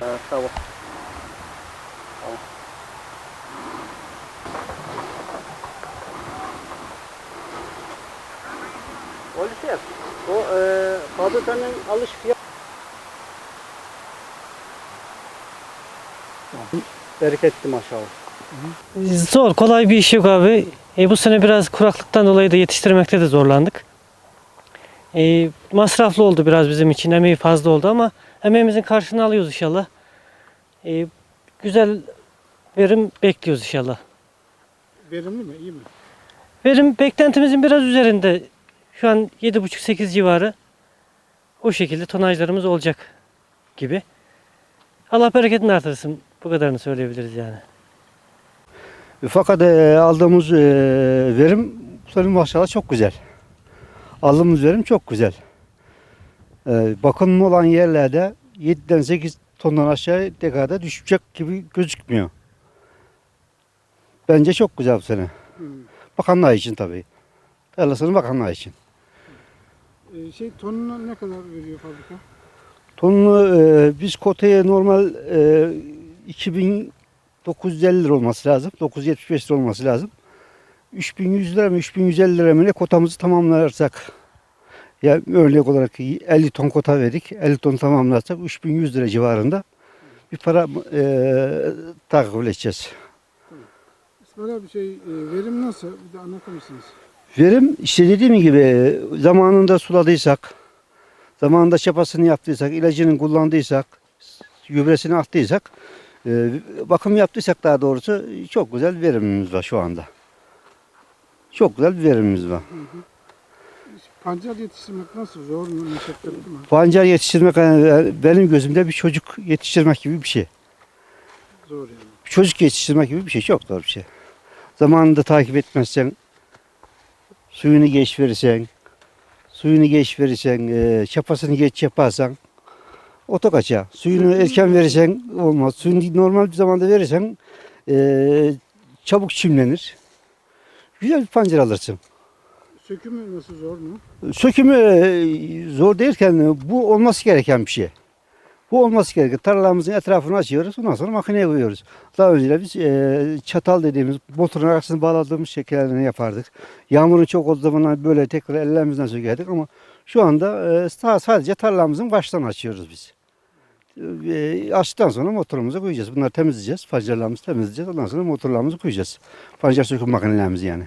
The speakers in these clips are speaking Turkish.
Tamam. Tamam. Öyleyse o e, fabrikanın alış fiyatı bereketli maşallah. Zor, kolay bir iş yok abi. E, bu sene biraz kuraklıktan dolayı da yetiştirmekte de zorlandık. E, masraflı oldu biraz bizim için, emeği fazla oldu ama emeğimizin karşılığını alıyoruz inşallah. E, güzel verim bekliyoruz inşallah. Verimli mi? iyi mi? Verim beklentimizin biraz üzerinde. Şu an 7,5-8 civarı o şekilde tonajlarımız olacak gibi. Allah bereketini artırsın. Bu kadarını söyleyebiliriz yani. Fakat e, aldığımız e, verim bu sene maşallah çok güzel. Aldığımız verim çok güzel. E, bakımlı olan yerlerde 7'den 8 tondan aşağı dekada düşecek gibi gözükmüyor. Bence çok güzel bu sene. Bakanlar için tabii. Tarlasının bakanlar için. Ee, şey tonuna ne kadar veriyor fabrika? Tonunu e, biz kotaya normal e, 2950 lira olması lazım. 975 lira olması lazım. 3100 lira mı 3150 lira mı ne kotamızı tamamlarsak ya örnek olarak 50 ton kota verdik. 50 ton tamamlarsak 3100 lira civarında bir para e, takip edeceğiz. İsmail abi şey e, verim nasıl? Bir de anlatır mısınız? Verim işte dediğim gibi zamanında suladıysak, zamanında çapasını yaptıysak, ilacını kullandıysak, gübresini attıysak, e, bakım yaptıysak daha doğrusu çok güzel verimimiz var şu anda. Çok güzel bir verimimiz var. Pancar yetiştirmek nasıl? Zor mu? Meşakkatli mi? Pancar yetiştirmek e, benim gözümde bir çocuk yetiştirmek gibi bir şey. Zor yani. Bir çocuk yetiştirmek gibi bir şey. Çok zor bir şey. Zamanında takip etmezsen, suyunu geç verirsen, suyunu geç verirsen, e, çapasını geç yaparsan, oto kaça. Suyunu erken verirsen olmaz. Suyunu normal bir zamanda verirsen e, çabuk çimlenir. Güzel bir pancar alırsın. Sökümü nasıl zor mu? Sökümü e, zor değilken bu olması gereken bir şey. Bu olması gereken. Tarlalarımızın etrafını açıyoruz. Ondan sonra makineye koyuyoruz. Daha önce biz e, çatal dediğimiz motorun arkasını bağladığımız şekillerini yapardık. Yağmurun çok olduğu zaman böyle tekrar ellerimizden sökerdik ama şu anda e, sa- sadece tarlamızın baştan açıyoruz biz. E, açtıktan sonra motorumuzu koyacağız. Bunları temizleyeceğiz. Pancarlarımızı temizleyeceğiz. Ondan sonra motorlarımızı koyacağız. Pancar söküm makinelerimizi yani.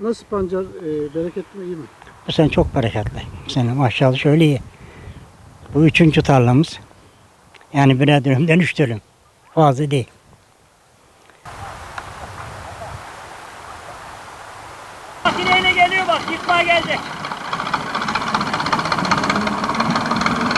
Nasıl pancar? E, bereketli mi? iyi mi? Bu sene çok bereketli. Bu sene maşallah şöyle iyi. Bu üçüncü tarlamız. Yani birer dönümden üç dönüm. Fazla değil. Makineyle geliyor bak, yıkmaya geldi.